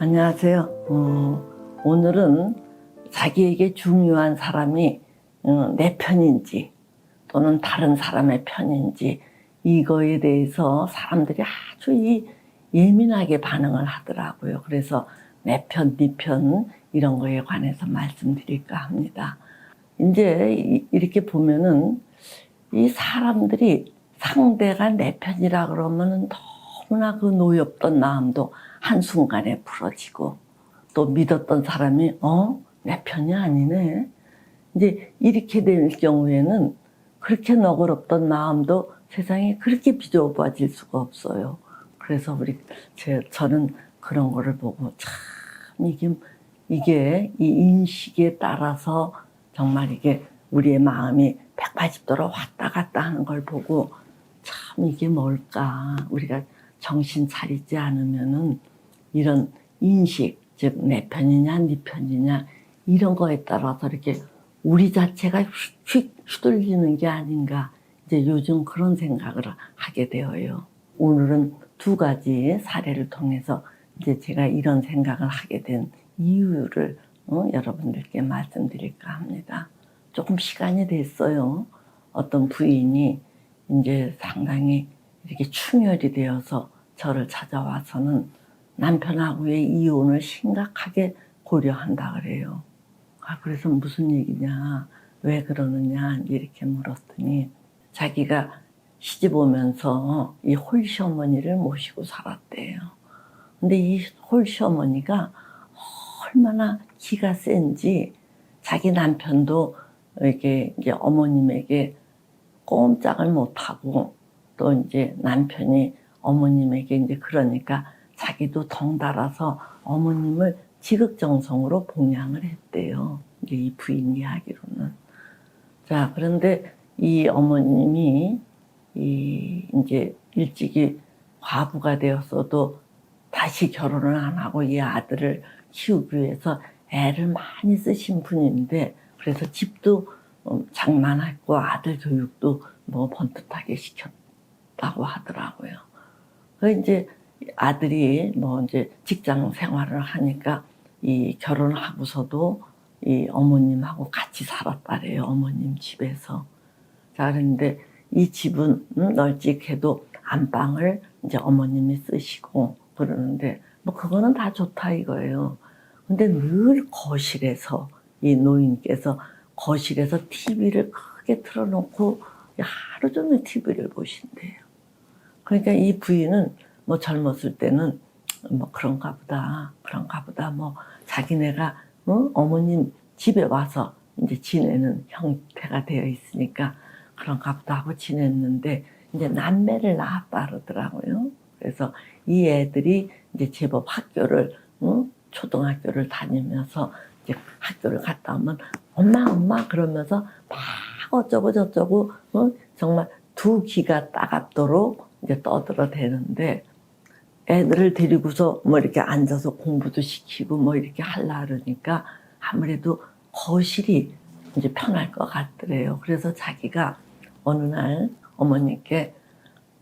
안녕하세요. 어, 오늘은 자기에게 중요한 사람이 어, 내 편인지 또는 다른 사람의 편인지 이거에 대해서 사람들이 아주 이 예민하게 반응을 하더라고요. 그래서 내 편, 네 편 이런 거에 관해서 말씀드릴까 합니다. 이제 이- 이렇게 보면은 이 사람들이 상대가 내 편이라 그러면은 너무나 그 노엽던 마음도 한순간에 풀어지고 또 믿었던 사람이 어? 내 편이 아니네. 이제 이렇게 될 경우에는 그렇게 너그럽던 마음도 세상에 그렇게 비좁아질 수가 없어요. 그래서 우리 제 저는 그런 거를 보고 참 이게 이게 이 인식에 따라서 정말 이게 우리의 마음이 180도로 왔다 갔다 하는 걸 보고 참 이게 뭘까 우리가 정신 차리지 않으면은 이런 인식 즉 내 편이냐 네 편이냐 이런 거에 따라서 이렇게 우리 자체가 휙 휘둘리는 게 아닌가 이제 요즘 그런 생각을 하게 되어요. 오늘은 두 가지 사례를 통해서 이제 제가 이런 생각을 하게 된 이유를 어, 여러분들께 말씀드릴까 합니다. 조금 시간이 됐어요. 어떤 부인이 이제 상당히 이렇게 충혈이 되어서 저를 찾아와서는 남편하고의 이혼을 심각하게 고려한다 그래요. 아, 그래서 무슨 얘기냐, 왜 그러느냐, 이렇게 물었더니 자기가 시집 오면서 이 홀시어머니를 모시고 살았대요. 근데 이 홀시어머니가 얼마나 기가 센지 자기 남편도 이렇게 이제 어머님에게 꼼짝을 못하고 또 이제 남편이 어머님에게 이제 그러니까 자기도 덩달아서 어머님을 지극정성으로 봉양을 했대요. 이제 이 부인 이야기로는. 자, 그런데 이 어머님이 이 이제 일찍이 과부가 되었어도 다시 결혼을 안 하고 이 아들을 키우기 위해서 애를 많이 쓰신 분인데 그래서 집도 어, 장만했고 아들 교육도 뭐 번듯하게 시켰다 고 하더라고요. 그 이제 아들이 뭐 이제 직장 생활을 하니까 이 결혼하고서도 이 어머님하고 같이 살았다래요. 어머님 집에서. 자, 그런데 이 집은 음, 널찍해도 안방을 이제 어머님이 쓰시고 그러는데 뭐 그거는 다 좋다 이거예요. 근데 늘 거실에서 이 노인께서 거실에서 TV를 크게 틀어놓고 하루 종일 TV를 보신대요. 그러니까 이 부인은 뭐 젊었을 때는 뭐 그런가 보다, 그런가 보다, 뭐 자기네가 어? 어머님 집에 와서 이제 지내는 형태가 되어 있으니까 그런가 보다 하고 지냈는데 이제 남매를 낳았다 그러더라고요. 그래서 이 애들이 이제 제법 학교를 어? 초등학교를 다니면서 이제 학교를 갔다 오면 엄마 엄마 그러면서 막 어쩌고 저쩌고 어? 정말 두 귀가 따갑도록 이제 떠들어 대는데 애들을 데리고서 뭐 이렇게 앉아서 공부도 시키고 뭐 이렇게 하려 그러니까 아무래도 거실이 이제 편할 것 같더래요. 그래서 자기가 어느 날 어머님께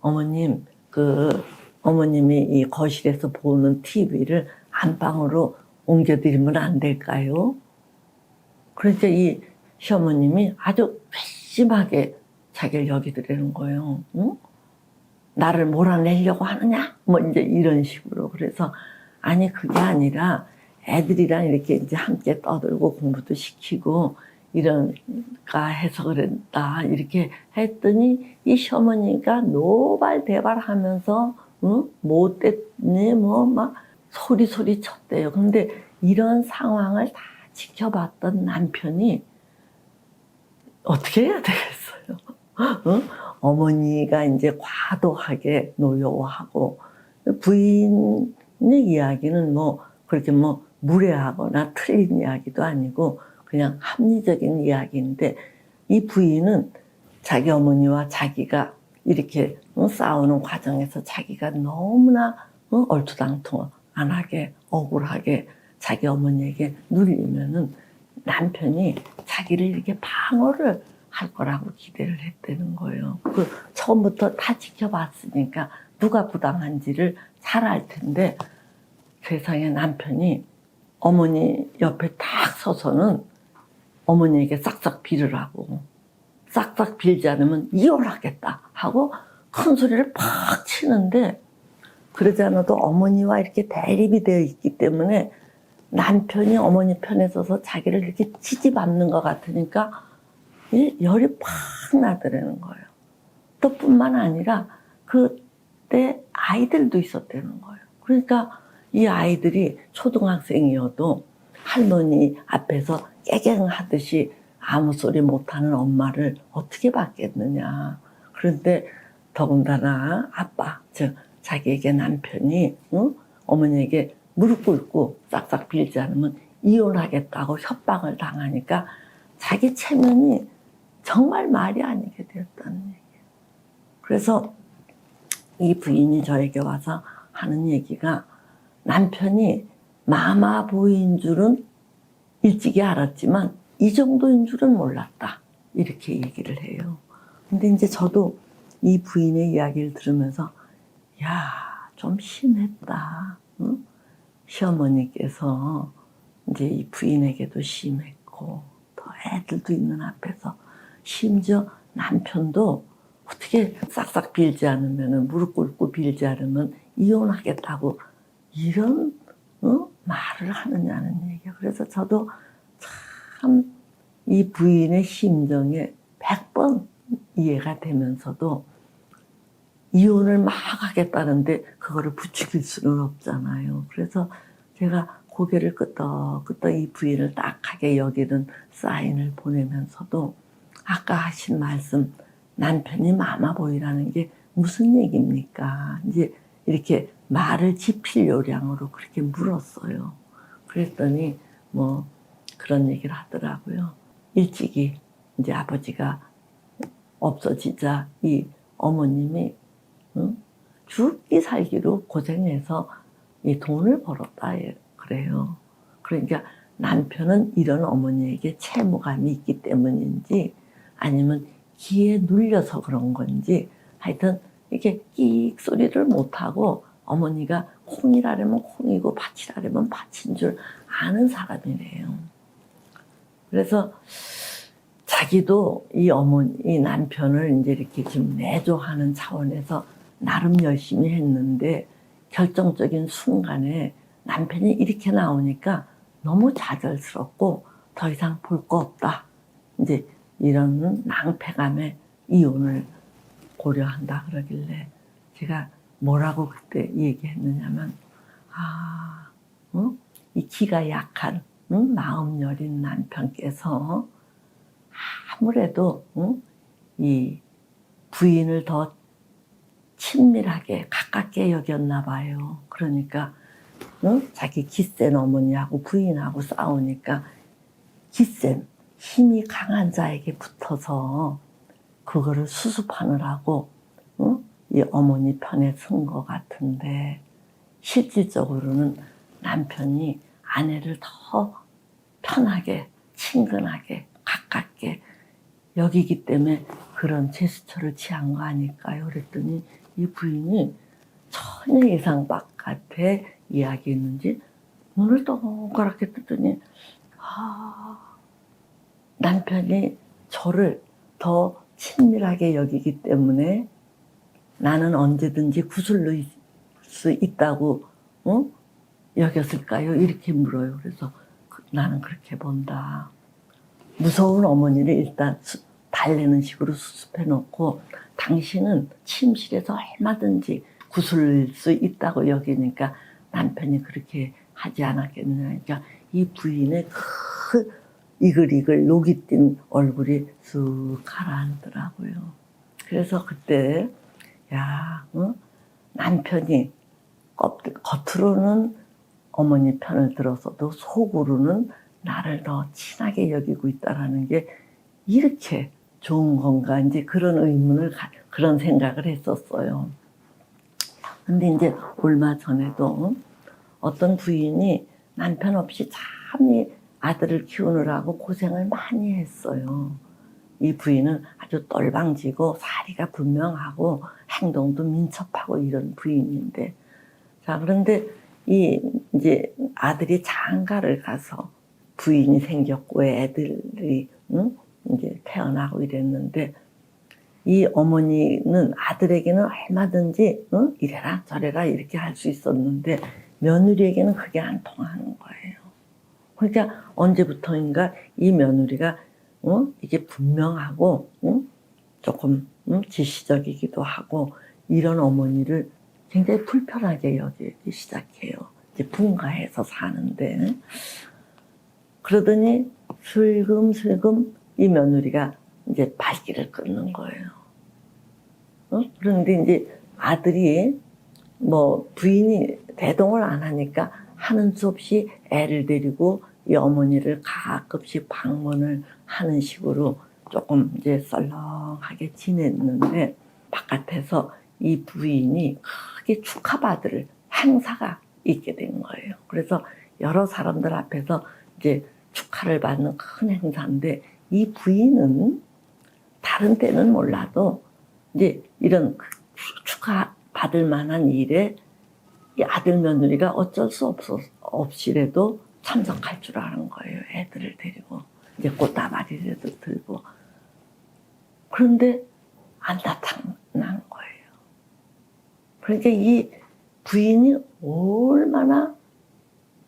어머님 그 어머님이 이 거실에서 보는 TV를 안방으로 옮겨드리면 안 될까요? 그래서 이 시어머님이 아주 괘씸하게 자기를 여기더라는 거예요. 응? 나를 몰아내려고 하느냐? 뭐 이제 이런 식으로. 그래서 아니 그게 아니라 애들이랑 이렇게 이제 함께 떠들고 공부도 시키고 이런가 해서 그랬다. 이렇게 했더니 이 시어머니가 노발대발 하면서 응? 못됐니? 뭐 막 소리 소리 쳤대요. 근데 이런 상황을 다 지켜봤던 남편이 어떻게 해야 되겠어 요? 응? 어머니가 이제 과도하게 노여워하고 부인의 이야기는 뭐 그렇게 뭐 무례하거나 틀린 이야기도 아니고 그냥 합리적인 이야기인데 이 부인은 자기 어머니와 자기가 이렇게 어, 싸우는 과정에서 자기가 너무나 어, 얼토당토 안 하게 억울하게 자기 어머니에게 눌리면은 남편이 자기를 이렇게 방어를 할 거라고 기대를 했다는 거예요. 그 처음부터 다 지켜봤으니까 누가 부당한지를 잘 알 텐데 세상에 남편이 어머니 옆에 딱 서서는 어머니에게 싹싹 빌으라고 싹싹 빌지 않으면 이혼하겠다 하고 큰 소리를 팍 치는데 그러지 않아도 어머니와 이렇게 대립이 되어 있기 때문에 남편이 어머니 편에 서서 자기를 이렇게 치집밟는 것 같으니까 이 열이 팍 나더라는 거예요. 또 뿐만 아니라 그때 아이들도 있었다는 거예요. 그러니까 이 아이들이 초등학생이어도 할머니 앞에서 깨갱하듯이 아무 소리 못하는 엄마를 어떻게 받겠느냐. 그런데 더군다나 아빠, 즉 자기에게 남편이 응? 어머니에게 무릎 꿇고 싹싹 빌지 않으면 이혼하겠다고 협박을 당하니까 자기 체면이 정말 말이 아니게 되었다는 얘기예요. 그래서 이 부인이 저에게 와서 하는 얘기가 남편이 마마보이인 줄은 일찍이 알았지만 이 정도인 줄은 몰랐다. 이렇게 얘기를 해요. 근데 이제 저도 이 부인의 이야기를 들으면서 야, 좀 심했다. 응? 시어머니께서 이제 이 부인에게도 심했고 더 애들도 있는 앞에서 심지어 남편도 어떻게 싹싹 빌지 않으면 무릎 꿇고 빌지 않으면 이혼하겠다고 이런 어? 말을 하느냐는 얘기야. 그래서 저도 참 이 부인의 심정에 100번 이해가 되면서도 이혼을 막 하겠다는데 그거를 부추길 수는 없잖아요. 그래서 제가 고개를 끄덕끄덕 이 부인을 딱하게 여기는 사인을 보내면서도 아까 하신 말씀 남편이 마마보이라는 게 무슨 얘기입니까? 이제 이렇게 말을 지필 요량으로 그렇게 물었어요. 그랬더니 뭐 그런 얘기를 하더라고요. 일찍이 이제 아버지가 없어지자 이 어머님이 응? 죽기 살기로 고생해서 이 돈을 벌었다 예, 그래요. 그러니까 남편은 이런 어머니에게 채무감이 있기 때문인지 아니면 기에 눌려서 그런 건지 하여튼 이렇게 끽 소리를 못하고 어머니가 콩이라려면 콩이고 밭이라려면 밭인 줄 아는 사람이래요. 그래서 자기도 이 어머니, 이 남편을 이제 이렇게 좀 내조하는 차원에서 나름 열심히 했는데 결정적인 순간에 남편이 이렇게 나오니까 너무 좌절스럽고 더 이상 볼 거 없다. 이제 이런 낭패감에 이혼을 고려한다 그러길래 제가 뭐라고 그때 얘기했느냐면 아, 어? 이 기가 약한 응? 마음 여린 남편께서 아무래도 응? 이 부인을 더 친밀하게 가깝게 여겼나 봐요. 그러니까 응? 자기 기센 어머니하고 부인하고 싸우니까 기센 힘이 강한 자에게 붙어서 그거를 수습하느라고 응? 이 어머니 편에 쓴것 같은데 실질적으로는 남편이 아내를 더 편하게 친근하게 가깝게 여기기 때문에 그런 제스처를 취한 거 아닐까요? 그랬더니 이 부인이 전혀 예상 바깥의 이야기였는지 눈을 동그랗게 뜨더니 아 남편이 저를 더 친밀하게 여기기 때문에 나는 언제든지 구슬릴 수 있다고 어? 여겼을까요? 이렇게 물어요. 그래서 그- 나는 그렇게 본다. 무서운 어머니를 일단 수- 달래는 식으로 수습해 놓고 당신은 침실에서 얼마든지 구슬릴 수 있다고 여기니까 남편이 그렇게 하지 않았겠느냐. 그러니까 이 부인의 그 이글이글 녹이 띈 얼굴이 쑥 가라앉더라고요. 그래서 그때 야 어? 남편이 껍- 겉으로는 어머니 편을 들어서도 속으로는 나를 더 친하게 여기고 있다라는 게 이렇게 좋은 건가 이제 그런 의문을 가- 그런 생각을 했었어요. 근데 이제 얼마 전에도 어떤 부인이 남편 없이 참이 아들을 키우느라고 고생을 많이 했어요. 이 부인은 아주 똘방지고 사리가 분명하고 행동도 민첩하고 이런 부인인데 자 그런데 이 이제 아들이 장가를 가서 부인이 생겼고 애들이 응? 이제 태어나고 이랬는데 이 어머니는 아들에게는 얼마든지 응? 이래라 저래라 이렇게 할 수 있었는데 며느리에게는 그게 안 통하는 거예요. 그러니까 언제부터인가 이 며느리가 응? 이게 분명하고 응? 조금 응? 지시적이기도 하고 이런 어머니를 굉장히 불편하게 여기기 시작해요. 이제 분가해서 사는데 그러더니 슬금슬금 이 며느리가 이제 발길을 끊는 거예요. 어? 그런데 이제 아들이 뭐 부인이 대동을 안 하니까 하는 수 없이 애를 데리고 이 어머니를 가끔씩 방문을 하는 식으로 조금 이제 썰렁하게 지냈는데 바깥에서 이 부인이 크게 축하받을 행사가 있게 된 거예요. 그래서 여러 사람들 앞에서 이제 축하를 받는 큰 행사인데 이 부인은 다른 때는 몰라도 이제 이런 축하 받을 만한 일에 이 아들 며느리가 어쩔 수 없어 없이라도 참석할 줄 아는 거예요. 애들을 데리고 이제 꽃다발이라도 들고 그런데 안 나타난 거예요. 그러니까 이 부인이 얼마나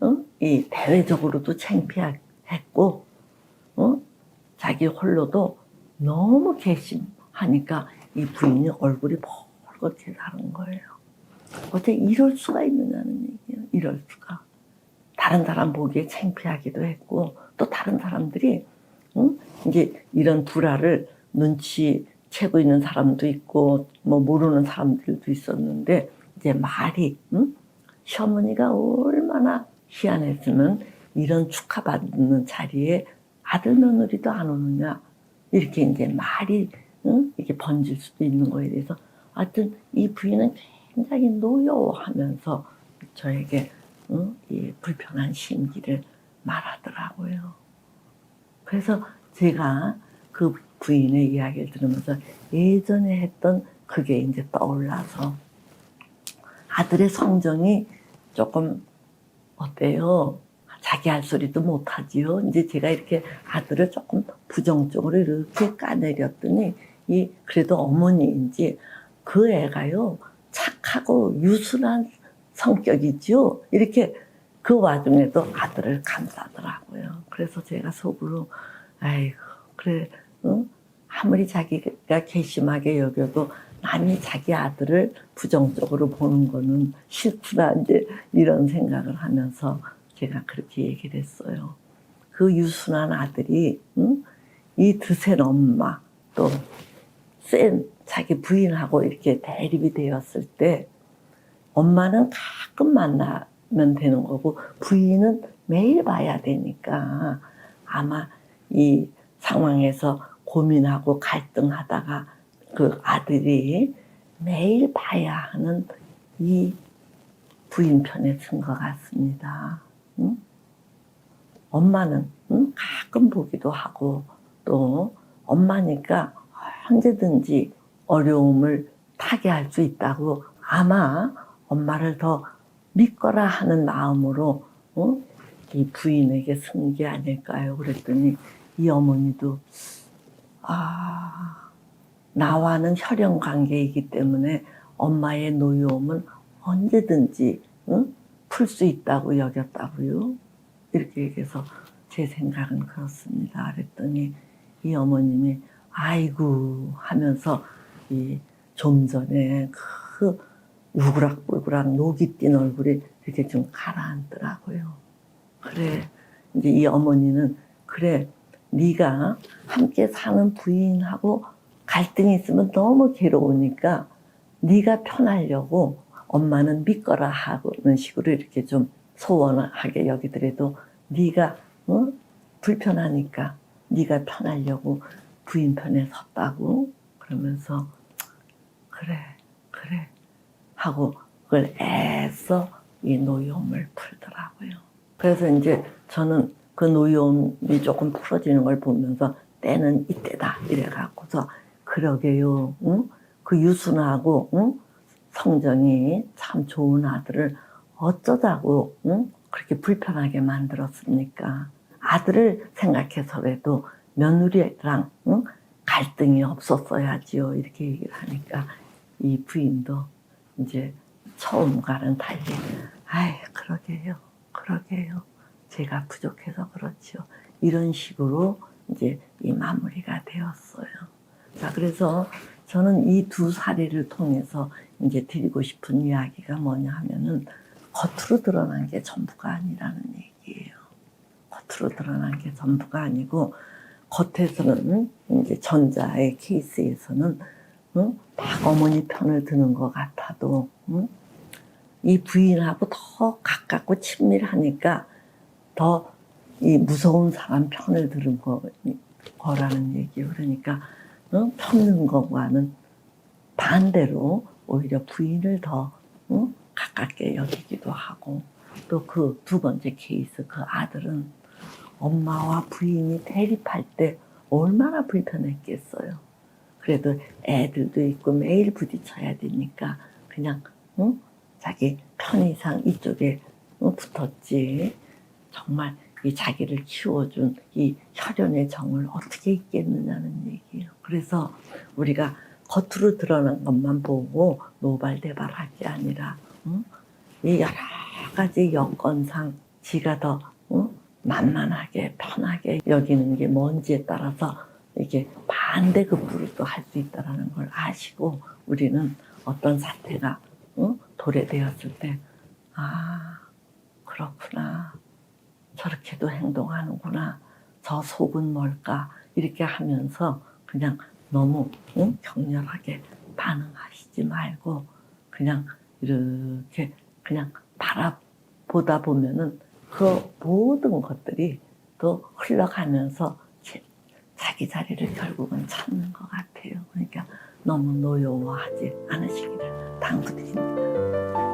어? 이 대외적으로도 창피했고 어? 자기 홀로도 너무 괘씸하니까 이 부인이 얼굴이 벌겋게 다른 거예요. 어떻게 이럴 수가 있느냐는 얘기예요. 이럴 수가. 다른 사람 보기에 창피하기도 했고 또 다른 사람들이 응? 이제 이런 불화를 눈치 채고 있는 사람도 있고 뭐 모르는 사람들도 있었는데 이제 말이 응? 시어머니가 얼마나 희한했으면 이런 축하받는 자리에 아들 며느리도 안 오느냐 이렇게 이제 말이 응? 이렇게 번질 수도 있는 거에 대해서 하여튼 이 부인은 굉장히 노여워하면서 저에게 응? 이 불편한 심기를 말하더라고요. 그래서 제가 그 부인의 이야기를 들으면서 예전에 했던 그게 이제 떠올라서 아들의 성정이 조금 어때요? 자기 할 소리도 못하지요. 이제 제가 이렇게 아들을 조금 부정적으로 이렇게 까내렸더니 이 그래도 어머니인지 그 애가요 착하고 유순한 성격이지요. 이렇게 그 와중에도 아들을 감싸더라고요. 그래서 제가 속으로 아이고 그래 응? 아무리 자기가 괘씸하게 여겨도 남이 자기 아들을 부정적으로 보는 거는 싫구나 이제 이런 생각을 하면서 제가 그렇게 얘기를 했어요. 그 유순한 아들이 응? 이 드센 엄마 또센 자기 부인하고 이렇게 대립이 되었을 때 엄마는 가끔 만나면 되는 거고 부인은 매일 봐야 되니까 아마 이 상황에서 고민하고 갈등하다가 그 아들이 매일 봐야 하는 이 부인 편에 선것 같습니다. 응? 엄마는 응? 가끔 보기도 하고 또 엄마니까 언제든지 어려움을 타게 할 수 있다고 아마 엄마를 더 믿거라 하는 마음으로 어? 이 부인에게 쓴 게 아닐까요? 그랬더니 이 어머니도 아 나와는 혈연 관계이기 때문에 엄마의 노여움은 언제든지 응? 풀수 있다고 여겼다고요. 이렇게 얘기해서 제 생각은 그렇습니다. 그랬더니 이 어머님이 아이고 하면서 이 좀 전에 그 우그락불그락 녹이 띈 얼굴이 이렇게 좀 가라앉더라고요. 그래 이제 이 어머니는 그래 네가 함께 사는 부인하고 갈등이 있으면 너무 괴로우니까 네가 편하려고 엄마는 믿거라 하는 식으로 이렇게 좀 소원하게 여기더라도 네가 어? 불편하니까 네가 편하려고 부인 편에 섰다고 그러면서 그래 그래 하고 그걸 애써 이 노여움을 풀더라고요. 그래서 이제 저는 그 노여움이 조금 풀어지는 걸 보면서 때는 이때다 이래갖고서 그러게요. 응? 그 유순하고 응? 성정이 참 좋은 아들을 어쩌자고 응? 그렇게 불편하게 만들었습니까? 아들을 생각해서라도 며느리랑 응? 갈등이 없었어야지요. 이렇게 얘기를 하니까 이 부인도 이제 처음과는 달리 아이 그러게요. 그러게요. 제가 부족해서 그렇죠. 이런 식으로 이제 이 마무리가 되었어요. 자, 그래서 저는 이 두 사례를 통해서 이제 드리고 싶은 이야기가 뭐냐 하면은 겉으로 드러난 게 전부가 아니라는 얘기예요. 겉으로 드러난 게 전부가 아니고 겉에서는 이제 전자의 케이스에서는 응? 막 어머니 편을 드는 것 같아도 응? 이 부인하고 더 가깝고 친밀하니까 더 이 무서운 사람 편을 들은 거, 거라는 얘기예요. 그러니까 응? 편는 것과는 반대로 오히려 부인을 더 응? 가깝게 여기기도 하고 또 그 두 번째 케이스 그 아들은 엄마와 부인이 대립할 때 얼마나 불편했겠어요. 그래도 애들도 있고 매일 부딪혀야 되니까 그냥 응? 자기 편의상 이쪽에 응? 붙었지. 정말 이 자기를 키워준 이 혈연의 정을 어떻게 잊겠느냐는 얘기예요. 그래서 우리가 겉으로 드러난 것만 보고 노발대발할 게 아니라 응? 이 여러 가지 여건상 지가 더 응? 만만하게 편하게 여기는 게 뭔지에 따라서 이게 반대급부를 또 할 수 있다라는 걸 아시고 우리는 어떤 사태가 응? 도래되었을 때 아 그렇구나 저렇게도 행동하는구나 저 속은 뭘까 이렇게 하면서 그냥 너무 응? 격렬하게 반응하시지 말고 그냥 이렇게 그냥 바라보다 보면은 그 모든 것들이 또 흘러가면서 제- 자기 자리를 결국은 찾는 것 같아요. 그러니까 너무 노여워하지 않으시기를 당부드립니다.